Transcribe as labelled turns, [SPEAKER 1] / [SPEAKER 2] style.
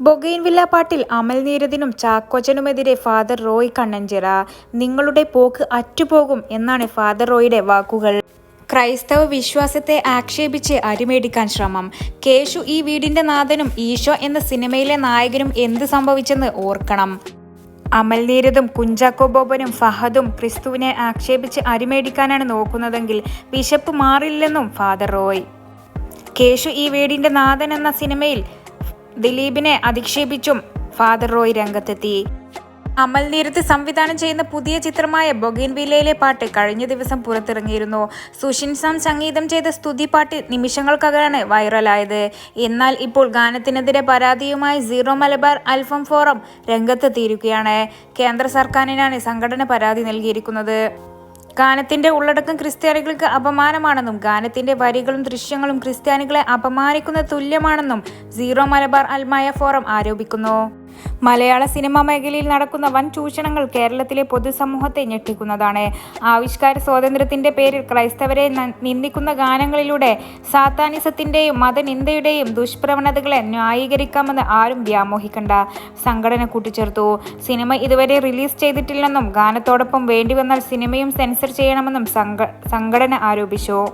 [SPEAKER 1] ബൊഗെയിൻവില്ല പാട്ടിൽ അമൽ നീരദിനും ചാക്കോച്ചനുമെതിരെ ഫാദർ റോയ് കണ്ണഞ്ചിറ. നിങ്ങളുടെ പോക്ക് അറ്റുപോകും എന്നാണ് ഫാദർ റോയുടെ വാക്കുകൾ. ക്രൈസ്തവ വിശ്വാസത്തെ ആക്ഷേപിച്ച് അരിമേടിക്കാൻ ശ്രമം. കേശു ഈ വീടിന്റെ നാഥനും ഈശോ എന്ന സിനിമയിലെ നായകനും എന്ത് സംഭവിച്ചെന്ന് ഓർക്കണം. അമൽ നീരദും കുഞ്ചാക്കോ ബോബനും ഫഹദും ക്രിസ്തുവിനെ ആക്ഷേപിച്ച് അരിമേടിക്കാനാണ് നോക്കുന്നതെങ്കിൽ വിശപ്പ് മാറില്ലെന്നും ഫാദർ റോയ്. കേശു ഈ വീടിന്റെ നാഥൻ എന്ന സിനിമയിൽ ദിലീപിനെ അധിക്ഷേപിച്ചും ഫാദർ റോയ് രംഗത്തെത്തി. അമൽ നീരത്ത് സംവിധാനം ചെയ്യുന്ന പുതിയ ചിത്രമായ ബൊഗീൻ വില്ലയിലെ പാട്ട് കഴിഞ്ഞ ദിവസം പുറത്തിറങ്ങിയിരുന്നു. സുഷിൻ സാം സംഗീതം ചെയ്ത സ്തുതി പാട്ട് നിമിഷങ്ങൾക്കകലാണ് വൈറലായത്. എന്നാൽ ഇപ്പോൾ ഗാനത്തിനെതിരെ പരാതിയുമായി സീറോ മലബാർ അൽഫം ഫോറം രംഗത്തെത്തിയിരിക്കുകയാണ്. കേന്ദ്ര സർക്കാരിനാണ് സംഘടന പരാതി നൽകിയിരിക്കുന്നത്. ഗാനത്തിന്റെ ഉള്ളടക്കം ക്രിസ്ത്യാനികൾക്ക് അപമാനമാണെന്നും ഗാനത്തിന്റെ വരികളും ദൃശ്യങ്ങളും ക്രിസ്ത്യാനികളെ അപമാനിക്കുന്ന തുല്യമാണെന്നും സീറോ മലബാർ അൽമായ ഫോറം ആരോപിക്കുന്നു. മലയാള സിനിമാ മേഖലയിൽ നടക്കുന്ന വൻ ചൂഷണങ്ങൾ കേരളത്തിലെ പൊതുസമൂഹത്തെ ഞെട്ടിക്കുന്നതാണ്. ആവിഷ്കാര സ്വാതന്ത്ര്യത്തിന്റെ പേരിൽ ക്രൈസ്തവരെ നിന്ദിക്കുന്ന ഗാനങ്ങളിലൂടെ സാത്താനിസത്തിന്റെയും മതനിന്ദയുടെയും ദുഷ്പ്രവണതകളെ ന്യായീകരിക്കാമെന്ന് ആരും വ്യാമോഹിക്കണ്ട. സംഘടന കൂട്ടിച്ചേർത്തു. സിനിമ ഇതുവരെ റിലീസ് ചെയ്തിട്ടില്ലെന്നും ഗാനത്തോടൊപ്പം വേണ്ടിവന്നാൽ സിനിമയും സെൻസർ ചെയ്യണമെന്നും സംഘ- സംഘടന ആരോപിച്ചു.